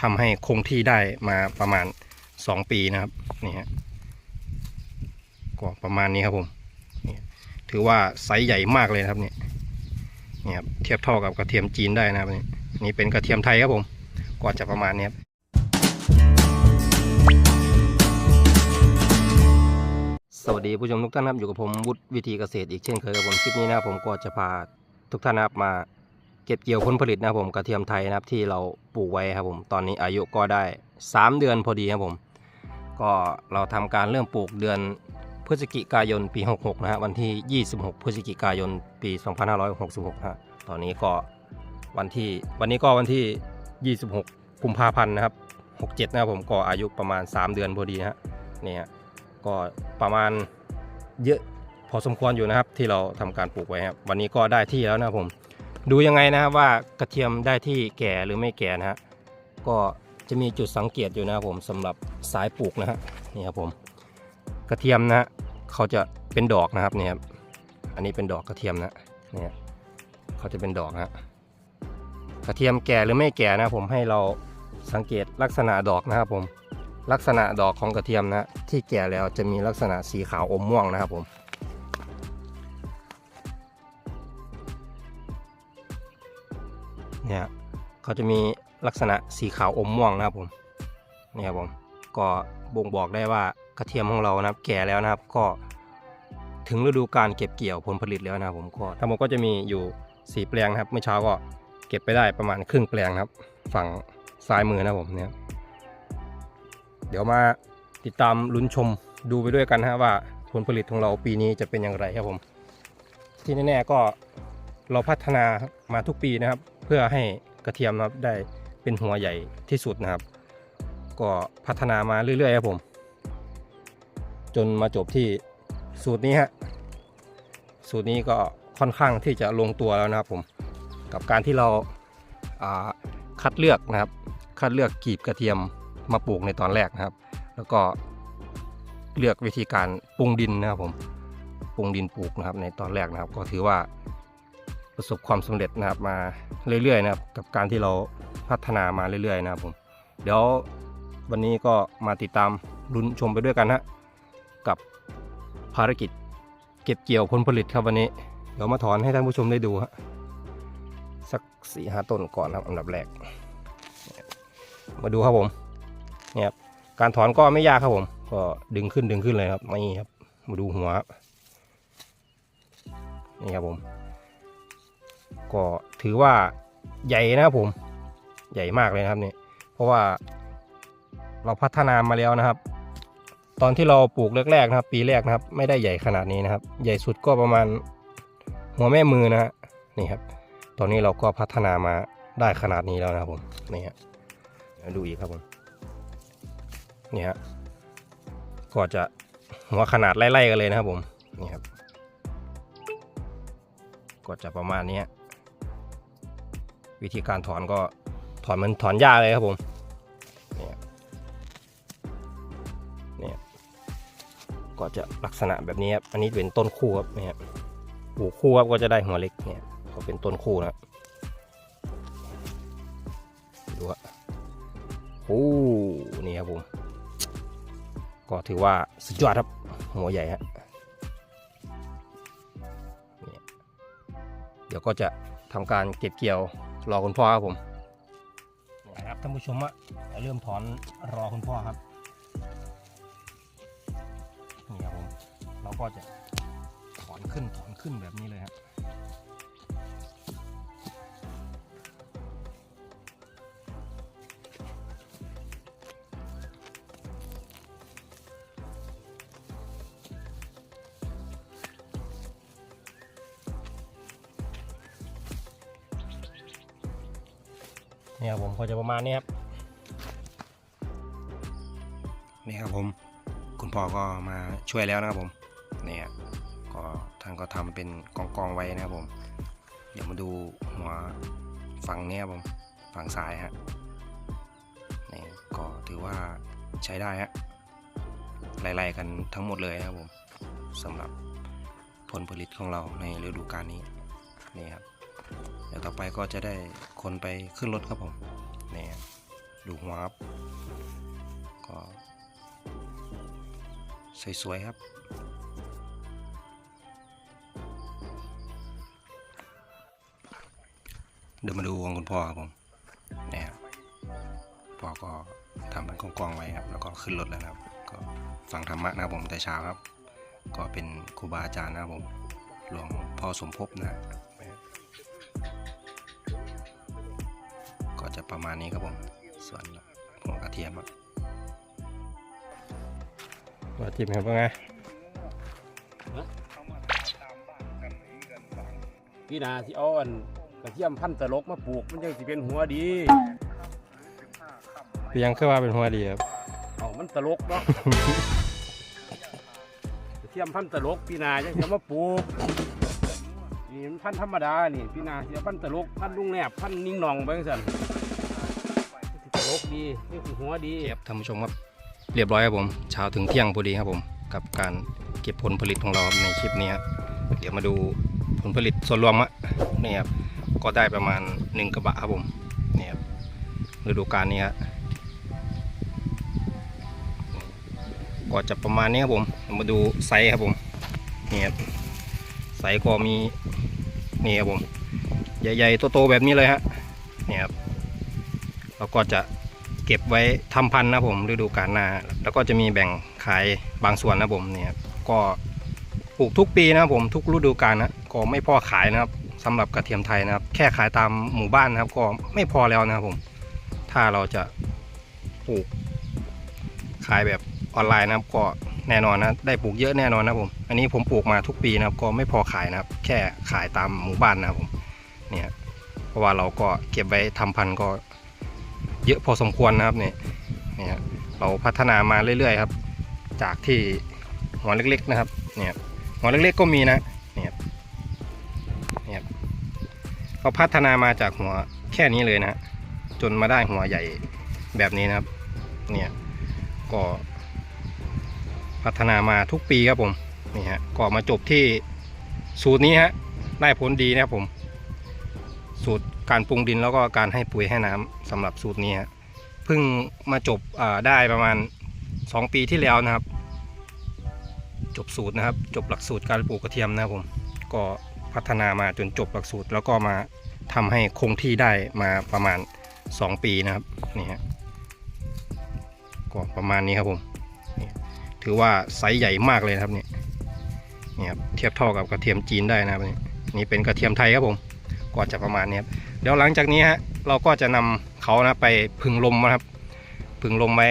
ทำให้คงที่ได้มาประมาณ 2 ปีนะครับนี่ฮะก็ประมาณนี้ครับผมนี่ถือว่าไซส์ใหญ่มากเลยนะครับเนี่ยนี่ครับเทียบเท่ากับกระเทียมจีนได้นะครับนี่นี่เป็นกระเทียมไทยครับผมก็จะประมาณนี้ครับสวัสดีผู้ชมทุกท่านครับอยู่กับผมวุฒิวิธีเกษตรอีกเช่นเคยกับผมคลิปนี้นะครับผมก็จะพาทุกท่านนะครับมา เก็บเกี่ยวผลผลิตนะครับผมกระเทียมไทยนะครับที่เราปลูกไว้ครับผมตอนนี้อายุก็ได้ 3 เดือนพอดีครับผมก็เราทำการเริ่มปลูกเดือนพฤศจิกายนปี 66 นะฮะวันที่ 26 พฤศจิกายนปี 2566ฮะตอนนี้ก็วันที่วันนี้ก็วันที่ 26 กุมภาพันธ์นะครับ 67 นะครับผมก็อายุประมาณ 3 เดือนพอดีนะฮะเนี่ยก็ประมาณเยอะพอสมควรอยู่นะครับที่เราทำการปลูกไว้ครับวันนี้ก็ได้ที่แล้วนะครับผม ดูยังไงนะครับว่ากระเทียมได้ที่แก่หรือไม่แก่นะฮะก็จะมีจุดสังเกตอยู่นะครับผมสำหรับสายปลูกนะฮะนี่ครับผมกระเทียมนะฮะเขาจะเป็นดอกนะครับนี่ครับอันนี้เป็นดอกกระเทียมนะเนี่ยเขาจะเป็นดอกนะฮะกระเทียมแก่หรือไม่แก่นะผมให้เราสังเกตลักษณะดอกนะครับผมลักษณะดอกของกระเทียมนะที่แก่แล้วจะมีลักษณะสีขาวอมม่วงนะครับผม เนี่ยเขาจะมีลักษณะสีขาวอมม่วงนะครับผมนี่ครับผมก็บ่งบอกได้ว่ากระเทียมของเรานะครับแก่แล้วนะครับก็ถึงฤดูการเก็บเกี่ยวผลผลิตแล้วนะครับผมก็ทั้งหมดก็จะมีอยู่สีแปลงนะครับเมื่อเช้าก็เก็บไปได้ประมาณครึ่งแปลงนะครับ ฝั่งซ้ายมือนะผมเนี่ยเดี๋ยวมาติดตามลุ้นชมดูไปด้วยกันนะฮะว่าผลผลิตของเราปีนี้จะเป็นอย่างไรครับผม ที่แน่ๆก็เราพัฒนามาทุกปีนะครับ เพื่อให้กระเทียมครับได้เป็นหัวใหญ่ที่สุดนะครับ ก็พัฒนามาเรื่อยๆครับผม จนมาจบที่สูตรนี้ฮะสูตรนี้ก็ค่อนข้างที่จะลงตัวแล้วนะครับผมกับการที่เราาคัดเลือกนะครับ คัดเลือกกีบกระเทียมมาปลูกในตอนแรกนะครับ แล้วก็เลือกวิธีการปรุงดินนะครับผมปรุงดินปลูกนะครับในตอนแรกนะครับ ก็ถือว่า ประสบความสำเร็จนะครับมาเรื่อยๆนะครับกับการที่เราพัฒนามาเรื่อยๆนะครับผมเดี๋ยววันนี้ก็มาติดตามลุ้นชมไปด้วยกันฮะกับภารกิจเก็บเกี่ยวผลผลิตครับวันนี้ เดี๋ยวมาถอนให้ท่านผู้ชมได้ดูฮะสักสี่ห้าต้นก่อนครับอันดับแรก มาดูครับผมเนี่ยครับการถอนก็ไม่ยากครับผม ก็ดึงขึ้นดึงขึ้นเลยครับนี่ครับ มาดูหัวครับนี่ครับผม ก็ถือว่าใหญ่นะครับผมใหญ่มากเลยนะครับเนี่ยเพราะว่าเราพัฒนามาแล้วนะครับ ตอนที่เราปลูกแรกๆนะครับ ปีแรกนะครับ ไม่ได้ใหญ่ขนาดนี้นะครับ ใหญ่สุดก็ประมาณหัวแม่มือนะฮะนี่ครับ ตอนนี้เราก็พัฒนามาได้ขนาดนี้แล้วนะครับผมนี่ฮะดูอีกครับผมนี่ฮะก็จะหัวขนาดไล่ๆกันเลยนะครับผมนี่ครับก็จะประมาณนี้ วิธีการถอนก็ถอนมันถอนหญ้าเลยครับผมเนี่ยเนี่ยก็จะลักษณะแบบนี้ครับอันนี้เป็นต้นคู่ครับเนี่ยปลูคู่ครับก็จะได้หัวเล็กเนี่ยก็เป็นต้นคู่นะดูอะโอ้นี่ครับผมก็ถือว่าสุดยอดครับหัวใหญ่ฮะเดี๋ยวก็จะทำการเก็บเกี่ยว รอคุณพ่อครับผมนะครับท่านผู้ชมอะเริ่มถอนรอคุณพ่อครับนี่ครับผมเราก็จะถอนขึ้นถอนขึ้นแบบนี้เลยครับ นี่ครับผมก็จะประมาณนี้ครับนี่ครับผมคุณพ่อก็มาช่วยแล้วนะครับผมเนี่ยก็ท่านก็ทำเป็นกองกองๆไว้นะครับผม เดี๋ยวมาดูหัวฝั่งเนี้ยครับผมฝั่งซ้ายฮะนี่ก็ถือว่าใช้ได้ฮะไล่ๆกันทั้งหมดเลยนะครับผมสำหรับผลผลิตของเราในฤดูกาลนี้นี่ครับ เดี๋ยวต่อไปก็จะได้คนไปขึ้นรถครับผมนี่ครับดูหัวครับก็สวยๆครับเดี๋ยวมาดูของคุณพ่อครับผมนี่ครับพ่อก็ทำเป็นกองๆไว้ครับ แล้วก็ขึ้นรถแล้วนะครับ ก็ฟังธรรมะนะครับผมแต่เช้าครับ ก็เป็นครูบาอาจารย์นะครับผมหลวงพ่อสมภพนะครับ ก็จะประมาณนี้ครับผม ส่วนหัวกระเทียมครับหัวกระเทียมครับว่าไงพี่นาที่อ้อนกระเทียมพันธุ์ตลกมาปลูกมันยังสิเป็นหัวดีเพียงคือว่าเป็นหัวดีครับเอามันตลกเนาะกระเทียมพันธุ์ตลกพี่นาจังสิเอามาปลูกนี่มันพันธุ์ธรรมดานี่พี่นาสิเอาพันธุ์ตลกพันธุ์ลุงแนบพันธุ์นิ่งหนองไปจังซั่นสิตลก ดีนี่คือหัวดีครับท่านผู้ชมครับเรียบร้อยครับผมเช้าถึงเที่ยงพอดีครับผม กับการเก็บผลผลิตของเราในคลิปนี้เดี๋ยวมาดูผลผลิตส่วนรวมอะนี่ครับก็ได้ประมาณหนึ่งกระบะครับผมนี่ครับฤดูกาลนี้ครับก็จะประมาณนี้ครับผม มาดูไซส์ครับผมนี่ครับไซส์ก็มีนี่ครับผม ใหญ่ๆโตๆแบบนี้เลยฮะนี่ครับแล้วก็จะ เก็บไว้ทำพันธุ์นะผมฤดูกาลหน้า แล้วก็จะมีแบ่งขายบางส่วนนะผมเนี่ยก็ปลูกทุกปีนะผมทุกฤดูกาลนะก็ไม่พอขายนะครับสำหรับกระเทียมไทยนะครับ แค่ขายตามหมู่บ้านนะครับ ก็ไม่พอแล้วนะครับผม ถ้าเราจะปลูกขายแบบออนไลน์นะครับก็แน่นอนนะได้ปลูกเยอะแน่นอนนะผม อันนี้ผมปลูกมาทุกปีนะครับ ก็ไม่พอขายนะครับ แค่ขายตามหมู่บ้านนะครับผมเนี่ยเพราะว่าเราก็เก็บไว้ทำพันธุ์ก็ เยอะพอสมควรนะครับเนี่ยเนี่ยเราพัฒนามาเรื่อยๆครับ จากที่หัวเล็กๆนะครับเนี่ยหัวเล็กๆก็มีนะเนี่ยเนี่ยเราพัฒนามาจากหัวแค่นี้เลยนะฮะจนมาได้หัวใหญ่แบบนี้นะครับเนี่ยก็พัฒนามาทุกปีครับผมนี่ฮะก็มาจบที่สูตรนี้ฮะได้ผลดีนะครับผม สูตร การปรุงดินแล้วก็การให้ปุ๋ยให้น้ำสำหรับสูตรนี้ฮะเพิ่งมาจบได้ประมาณ 2 ปีที่แล้วนะครับ จบสูตรนะครับ จบหลักสูตรการปลูกกระเทียมนะครับผมก็พัฒนามาจนจบหลักสูตร แล้วก็มาทำให้คงที่ได้มาประมาณ 2 ปีนะครับนี่ฮะก็ประมาณนี้ครับผมถือว่าไซส์ใหญ่มากเลยครับเนี่ยนี่ครับเทียบเท่ากับกระเทียมจีนได้นะครับนี่นี่เป็นกระเทียมไทยครับผม ก็จะประมาณนี้ครับเดี๋ยวหลังจากนี้ฮะเราก็จะนำเขานะไปพึ่งลมนะครับพึ่งลมไว้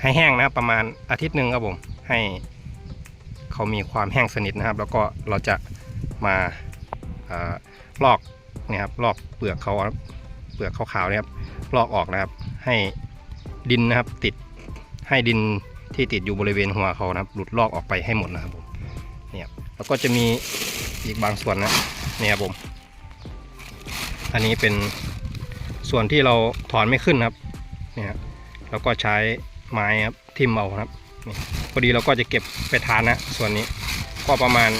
ให้แห้งนะครับประมาณอาทิตย์หนึ่งครับผมให้เขามีความแห้งสนิทนะครับ แล้วก็เราจะมาอ่อลอกเนี่ยครับลอกเปลือกเขาเปลือกขาวๆนี่ยครับลอกออกนะครับ ให้ดินนะครับติดให้ดินที่ติดอยู่บริเวณหัวเขานะครับ หลุดลอกออกไปให้หมดนะครับผมเนี่ยแล้วก็จะมีอีกบางส่วนนะเนี่ยครับผม อันนี้เป็นส่วนที่เราถอนไม่ขึ้นครับเนี่ยครับแล้วก็ใช้ไม้ครับทิ่มเอาครับนี่พอดีเราก็จะเก็บไปทานนะ ส่วนนี้ก็ประมาณ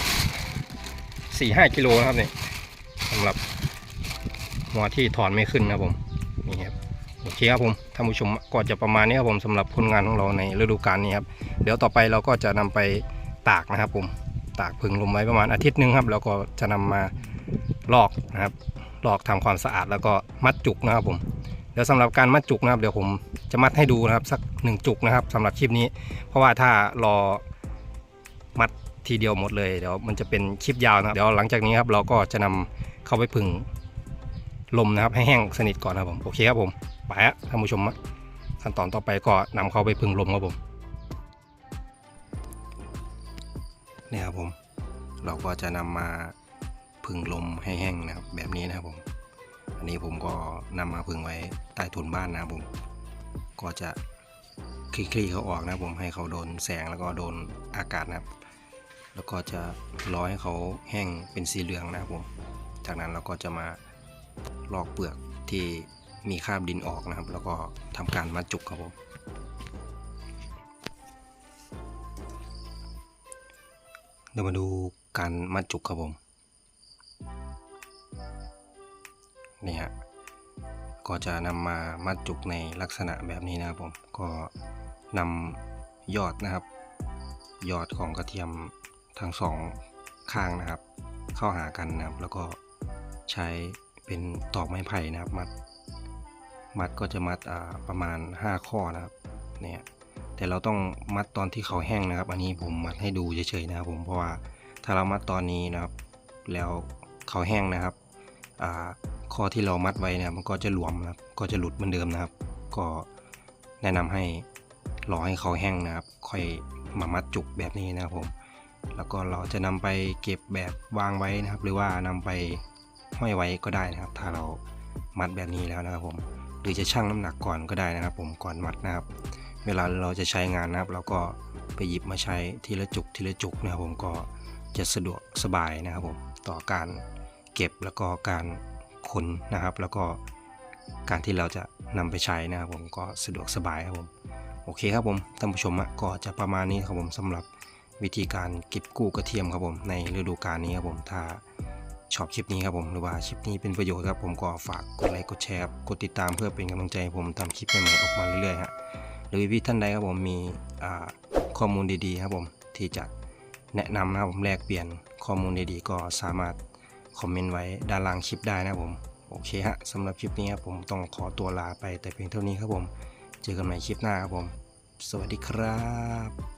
4-5กิโลนะครับเนี่ยสำหรับหัวที่ถอนไม่ขึ้นนะผมนี่ครับโอเคครับผมท่านผู้ชมก็จะประมาณนี้ครับผมสำหรับผลงานของเราในฤดูกาลนี้ครับเดี๋ยวต่อไปเราก็จะนำไปตากนะครับผมตากพึ่งลมไว้ประมาณอาทิตย์หนึ่งครับแล้วก็จะนำมาลอกนะครับ ลอกทำความสะอาดแล้วก็มัดจุกนะครับผมเดี๋ยวสำหรับการมัดจุกนะครับเดี๋ยวผมจะมัดให้ดูนะครับสักหนึ่งจุกนะครับสำหรับคลิปนี้ เพราะว่าถ้ารอมัดทีเดียวหมดเลยเดี๋ยวมันจะเป็นคลิปยาวนะครับเดี๋ยวหลังจากนี้ครับเราก็จะนำเข้าไปผึ่งลมนะครับให้แห้งสนิทก่อนนะครับผมโอเคครับผมไปฮะท่านผู้ชมขั้นตอนต่อไปก็นำเข้าไปผึ่งลมครับผมเนี่ยครับผม เราก็จะนำมา พึ่งลมให้แห้งนะครับแบบนี้นะครับผม อันนี้ผมก็นำมาพึ่งไว้ใต้ถุนบ้านนะครับผม ก็จะคลี่ๆเขาออกนะครับผมให้เขาโดนแสงแล้วก็โดนอากาศนะครับ แล้วก็จะรอให้เขาแห้งเป็นสีเหลืองนะครับผม จากนั้นเราก็จะมาลอกเปลือกที่มีคราบดินออกนะครับ แล้วก็ทำการมัดจุกครับผมเดี๋ยวมาดูการมัดจุกครับผม นี่ฮะก็จะนำมามัดจุกในลักษณะแบบนี้นะครับผมก็นำยอดนะครับ ยอดของกระเทียมทั้งสองข้างนะครับ เข้าหากันนะครับ แล้วก็ใช้เป็นตอกไม้ไผ่นะครับ มัด มัดก็จะมัดประมาณ 5 ข้อนะครับเนี่ยแต่เราต้องมัดตอนที่เขาแห้งนะครับ อันนี้ผมมัดให้ดูเฉยๆนะครับผมเพราะว่าถ้าเรามัดตอนนี้นะครับ แล้วเขาแห้งนะครับอ่า ข้อที่เรามัดไว้เนี่ยมันก็จะหลวมนะครับ ก็จะหลุดเหมือนเดิมนะครับ ก็แนะนำให้รอให้เขาแห้งนะครับ ค่อยมามัดจุกแบบนี้นะครับผม แล้วก็เราจะนำไปเก็บแบบวางไว้นะครับ หรือว่านำไปห้อยไว้ก็ได้นะครับ ถ้าเรามัดแบบนี้แล้วนะครับผม หรือจะชั่งน้ำหนักก่อนก็ได้นะครับ ผมก่อนมัดนะครับ เวลาเราจะใช้งานนะครับ เราก็ไปหยิบมาใช้ทีละจุกทีละจุกนะครับผมก็จะสะดวกสบายนะครับผมต่อการเก็บแล้วก็การ ขนนะครับ แล้วก็การที่เราจะนำไปใช้นะครับผมก็สะดวกสบายครับผมโอเคครับผมท่านผู้ชมก็จะประมาณนี้ครับผมสำหรับวิธีการเก็บกู้กระเทียมครับผมในฤดูกาลนี้ครับผมถ้าชอบคลิปนี้ครับผมหรือว่าคลิปนี้เป็นประโยชน์ครับผมก็ฝากกดไลค์กดแชร์กดติดตามเพื่อเป็นกำลังใจผมทำคลิปใหม่ๆออกมาเรื่อยๆฮะหรือพี่ๆท่านใดครับผมมีข้อมูลดีๆครับผมที่จะแนะนำนะครับผมแลกเปลี่ยนข้อมูลดีๆก็สามารถ คอมเมนต์ไว้ด้านล่างคลิปได้นะผม โอเคฮะสำหรับคลิปนี้ครับผมต้องขอตัวลาไปแต่เพียงเท่านี้ครับผม เจอกันใหม่คลิปหน้าครับผม สวัสดีครับ